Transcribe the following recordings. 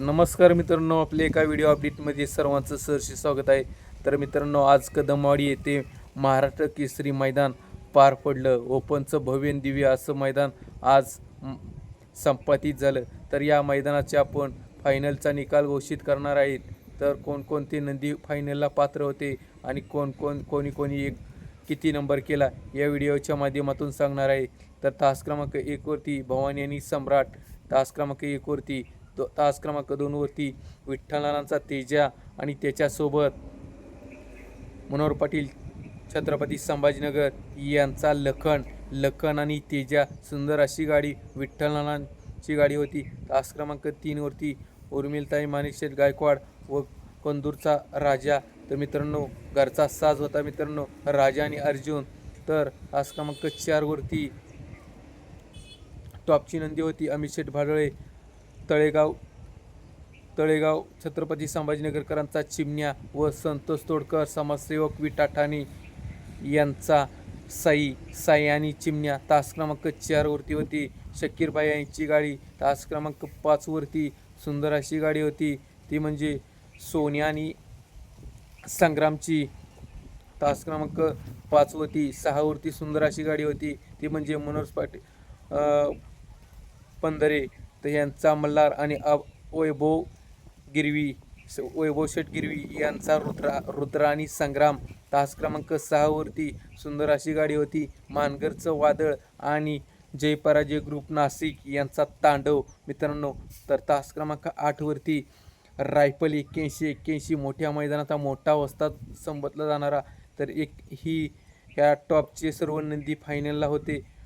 नमस्कार मित्रांनो आपले एका व्हिडिओ अपडेटमध्ये सर्वांचं सहर्ष स्वागत आहे. तर मित्रांनो आज कदमवाडी येथे महाराष्ट्र केसरी मैदान पार पडलं. ओपनचं भव्य दिव्य असं मैदान आज संपादित झालं. तर या मैदानाचे आपण फायनलचा निकाल घोषित करणार आहेत. तर कोणकोणते नंदी फायनलला पात्र होते आणि कोण कोण कोणी कोणी एक किती नंबर केला या व्हिडिओच्या माध्यमातून सांगणार आहे. तर तास क्रमांक एकवरती भवानी आणि सम्राट तास क्रमांक एकवरती दो तास क्रमांक दोनवरती विठ्ठलनानांचा तेजा आणि त्याच्यासोबत मनोहर पाटील छत्रपती संभाजीनगर यांचा लखन लखन आणि तेजा सुंदर अशी गाडी विठ्ठलनानांची गाडी होती. तास क्रमांक तीनवरती उर्मिलताई माणिकशेठ गायकवाड व कंदूरचा राजा. तर मित्रांनो घरचा साज होता मित्रांनो राजा आणि अर्जुन. तर तास क्रमांक चारवरती टॉपची नंदी होती अमित शेठ भाडळे. तळेगाव तळेगाव छत्रपती संभाजीनगरकरांचा चिमण्या व संतोष तोडकर समाजसेवक विटा ठाणे यांचा साई साई आणि चिमण्या. तास क्रमांक चारवरती होती. शकीरबाई यांची गाडी तास क्रमांक पाचवरती सुंदर अशी गाडी होती. ती म्हणजे सोन्या आणि संग्रामची तास क्रमांक पाचवरती सहावरती सुंदर अशी गाडी होती. ती म्हणजे मनोज पाटील पंधरे. तर यांचा मल्हार आणि अब वैभव गिरवी स- वैभव शेठ गिरवी यांचा रुद्रा रुद्र आणि संग्राम. तास क्रमांक सहावरती सुंदर अशी गाडी होती. मानगरचं वादळ आणि जय पराजय ग्रुप नाशिक यांचा तांडव. मित्रांनो तर तास क्रमांक आठवरती रायफल एक्क्याऐंशी एक्क्याऐंशी मोठ्या मैदानाचा मोठा वस्ताद संबोधला जाणारा. तर एक ही ह्या टॉपचे सर्व नंदी फायनलला होते.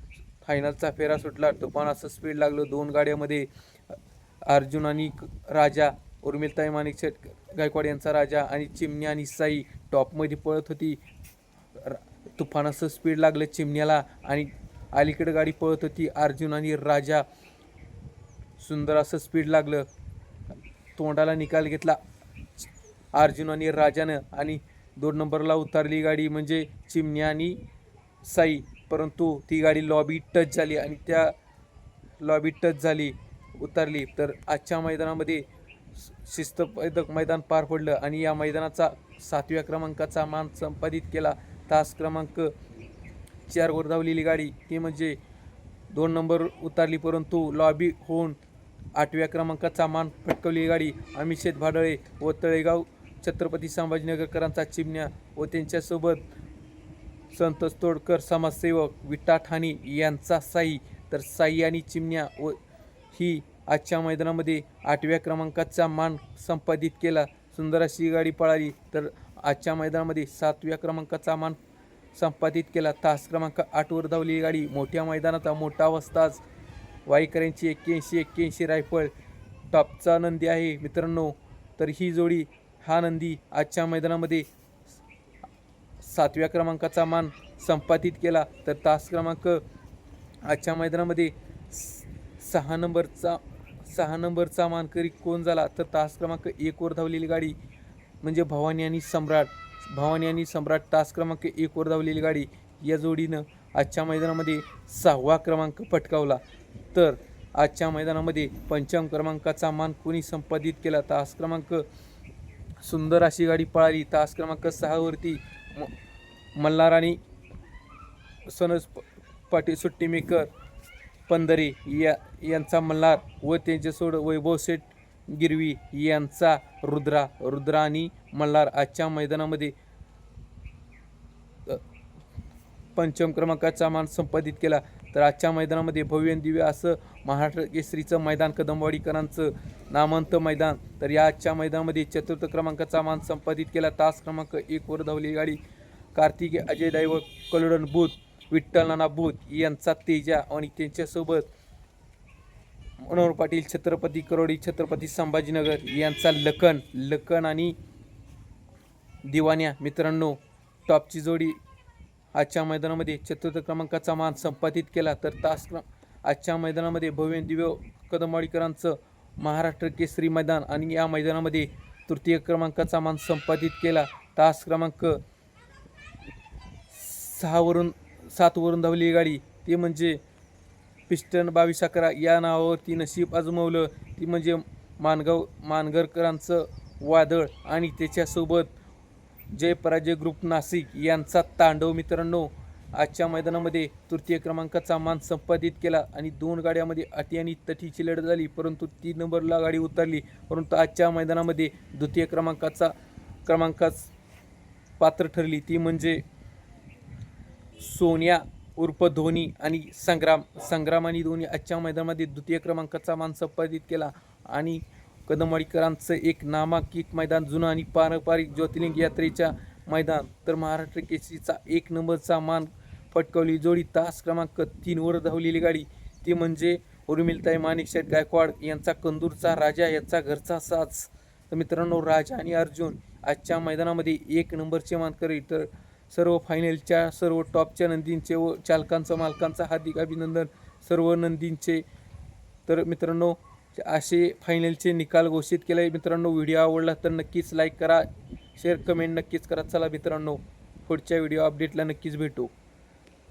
फायनलचा फेरा सुटला. तुफान असं स्पीड लागलं. दोन गाड्यामध्ये अर्जुन आणि राजा उर्मिलताई माणिक गायकवाड यांचा राजा आणि चिमण्या आणि साई टॉपमध्ये पळत होती. तुफानाचं तुफान असं स्पीड लागलं चिमण्याला आणि अलीकडे गाडी पळत होती. अर्जुन आणि राजा सुंदर असं स्पीड लागलं. तोंडाला निकाल घेतला. अर्जुन आणि राजानं आणि दोन नंबरला उतारली गाडी. म्हणजे चिमण्या आणि साई परंतु ती गाडी लॉबी टच झाली आणि त्या लॉबी टच झाली उतरली. तर आजच्या मैदानामध्ये शिस्तपैदक मैदान पार पडलं आणि या मैदानाचा सातव्या क्रमांकाचा मान संपादित केला. तास क्रमांक चारवर धावलेली गाडी ती म्हणजे दोन नंबर उतरली. परंतु लॉबी होऊन आठव्या क्रमांकाचा मान पटकवली गाडी. अमिषेत भाडळे व तळेगाव छत्रपती संभाजीनगरकरांचा चिमण्या व त्यांच्यासोबत संतोष तोडकर समाजसेवक विटा ठाणे यांचा साई. तर साई आणि चिमण्या व ही आजच्या मैदानामध्ये आठव्या क्रमांकाचा मान संपादित केला. सुंदर अशी गाडी पळाली तर आजच्या मैदानामध्ये सातव्या क्रमांकाचा मान संपादित केला. तास क्रमांक आठवर धावलेली गाडी मोठ्या मैदानाचा मोठा वस्ताज वाईकऱ्यांची एक्क्याऐंशी एक्क्याऐंशी रायफळ टॉपचा नंदी आहे मित्रांनो. तर ही जोडी हा नंदी आजच्या मैदानामध्ये सातव्या क्रमांकाचा मान संपादित केला. तर तास क्रमांक आजच्या मैदानामध्ये सहा नंबरचा सहा नंबरचा मानकरी कोण झाला? तर तास क्रमांक एकवर धावलेली गाडी म्हणजे भवानी आणि सम्राट. भवानी आणि सम्राट तास क्रमांक एकवर धावलेली गाडी या जोडीनं आजच्या मैदानामध्ये सहावा क्रमांक पटकावला. तर आजच्या मैदानामध्ये पंचम क्रमांकाचा मान कोणी संपादित केला? तास क्रमांक सुंदर अशी गाडी पळाली. तास क्रमांक सहावरती म मल्हार आणि सनज प- पाटील सुट्टी मेकर या यांचा मल्हार व त्यांचे सोड वैभव सेठ गिरवी यांचा रुद्रा रुद्रा आणि मल्हार आजच्या मैदानामध्ये पंचम क्रमांकाचा मान संपादित केला. तर आजच्या मैदानामध्ये भव्य दिव्य असं महाराष्ट्र केसरीचं मैदान कदमवाडीकरांचं नामांत मैदान. तर या आजच्या मैदानामध्ये चतुर्थ क्रमांकाचा मान संपादित केला. तास क्रमांक एकवर धावली गाडी कार्तिके अजय दैव कलोडन बूथ विठ्ठल नाना बूथ यांचा तेजा आणि त्यांच्यासोबत मनोहर पाटील छत्रपती करोडी छत्रपती संभाजीनगर यांचा लखन लखन आणि दिवाण्या. मित्रांनो टॉपची जोडी आजच्या मैदानामध्ये चतुर्थ क्रमांकाचा मान संपादित केला तर तास क्रम आजच्या मैदानामध्ये भव्य दिव्य कदमवाडीकरांचं महाराष्ट्र केसरी मैदान आणि या मैदानामध्ये तृतीय क्रमांकाचा मान संपादित केला. तास क्रमांक सहावरून सातवरून धावली गाडी. ती म्हणजे पिस्टन बावीस अकरा या नावावरती नशीब आजमावलं. ती म्हणजे मानगाव मानगरकरांचं वादळ आणि त्याच्यासोबत जय पराजय ग्रुप नाशिक यांचा तांडव मित्रांनो आजच्या मैदानामध्ये तृतीय क्रमांकाचा मान संपादित केला आणि दोन गाड्यामध्ये अटी आणि तटीची लढत झाली परंतु तीन नंबरला गाडी उतरली. परंतु आजच्या मैदानामध्ये द्वितीय क्रमांकाचा क्रमांकाच पात्र ठरली. ती म्हणजे सोनिया उर्फ धोनी आणि संग्राम संग्राम आणि धोनी आजच्या मैदानामध्ये द्वितीय क्रमांकाचा मान संपादित केला आणि कदमवाडीकरांचं एक नामांकित मैदान जुनं आणि पारंपरिक ज्योतिर्लिंग यात्रेच्या मैदान. तर महाराष्ट्र केसरीचा एक नंबरचा मान फटकावली जोडी तास क्रमांक तीनवर धावलेली गाडी. ती म्हणजे उर्मिलताई माणिकशेठ गायकवाड यांचा कंदूरचा राजा याचा घरचा साज. तर मित्रांनो राजा आणि अर्जुन आजच्या मैदानामध्ये एक नंबरचे मान करेल तर सर्व फायनलच्या सर्व टॉपच्या नंदींचे व चालकांचं मालकांचं हार्दिक अभिनंदन. सर्व नंदींचे. तर मित्रांनो असे फायनलचे निकाल घोषित केले मित्रांनो व्हिडिओ आवडला तर नक्कीच लाईक करा. शेअर कमेंट नक्कीच करा. चला मित्रांनो पुढच्या व्हिडिओ अपडेटला नक्कीच भेटू.